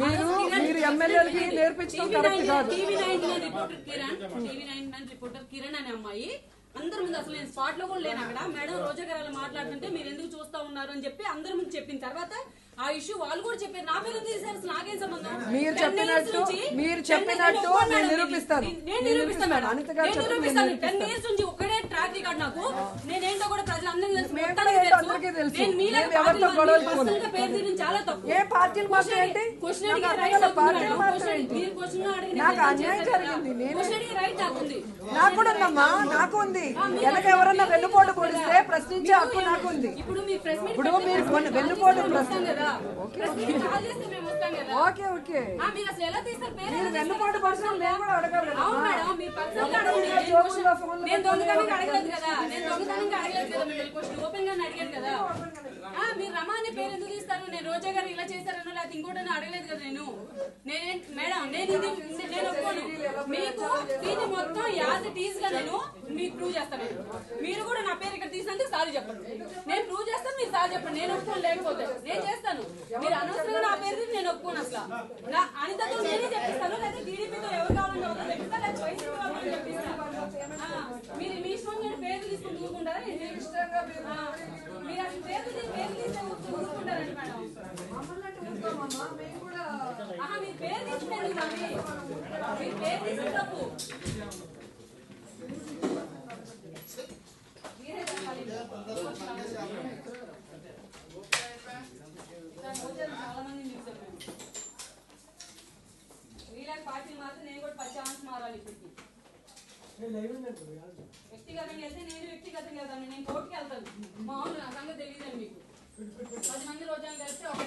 మీరు మీరు ఎమ్మెల్యేలకి నేర్పించడం కరెక్ట్ కాదు. TV nine reporter Kiran TV nine reporter Kiran అనే అమ్మాయి. అందరి ముందు అసలు నేను స్పాట్లో కూడా లేను అక్కడ. మేడం రోజా గారు మాట్లాడుతుంటే మీరు ఎందుకు చూస్తా ఉన్నారు అని చెప్పి అందరి ముందు చెప్పిన తర్వాత ఆ ఇష్యూ వాళ్ళు కూడా చెప్పారు. నా పేరు అసలు నాకేం సంబంధం? మీరు 10 years చెప్పినట్టు- మీరు 10 చెప్పినట్టు నేను నిరూపిస్తాను. నేను నిరూపిస్తాను మేడం. అనిత గారు. 10 years నుంచి ఒకటే ట్రాక్ రికార్డ్ నాకు. నేనేంటో కూడా ప్రజలందరికీ తెలుసు. ఏంటో తెలుసు. ఎవరితో గొడవలు ఏ పార్టీలు మాత్రం ఏంటి? నాకు నాకు పార్టీలు మాత్రం. ఏంటి? నాకు అన్యాయం. జరిగింది. నేనే- నాకు నాకు కూడా ఉందమ్మా నాకు ఉంది. వెనక ఎవరన్నా వెన్నుపోటు పొడిస్తే ప్రశ్నించే హక్కు నాకు ఉంది. ఇప్పుడు మీరు వెన్నుపోటు ఓకే ఓకే. మీరు వెన్నుపోటు? పర్సనల్ నేను కూడా అడగాలి కదా. మీరు నేను దొంగతనంగా అడగలేదు కదా మిమ్మల్ని క్వశ్చన్ ఓపెన్ అడిగాను కదా? మీరు రమా అనే పేరు ఎందుకు తీస్తారు నేను రోజా గారు ఇలా చేశారనో లేకపోతే ఇంకోటి అడగలేదు కదా నేను? నేనే మేడం నేను ఇది నేను ఒప్పుకోను. మీకు దీన్ని మొత్తం యాజ్ ఇట్ ఈజ్గా నేను మీకు ప్రూవ్ చేస్తాను. మీరు కూడా నా పేరు ఇక్కడ తీసినందుకు సారీ చెప్పండి. నేను ప్రూవ్ చేస్తాను మీరు సారీ చెప్పండి. నేను ఒప్పుకోను లేకపోతే. నేను చేస్తాను. మీరు అనవసరంగా నా పేరు నేను ఒప్పుకోను అసలు. నా అనితతో నేనే చెప్పిస్తాను వీళ్ళకి పార్టీలు మాత్రం నేను కూడా పచ్చి ఆన్స్ మారాలి ఇప్పటికి. వ్యక్తిగతంగా వెళ్తే నేను వ్యక్తిగతంగా వెళ్తాను నేను కోర్టుకి వెళ్తాను. మామూలు నా సంగతి తెలియదండి మీకు. పది మంది రోజులు కలిస్తే ఒక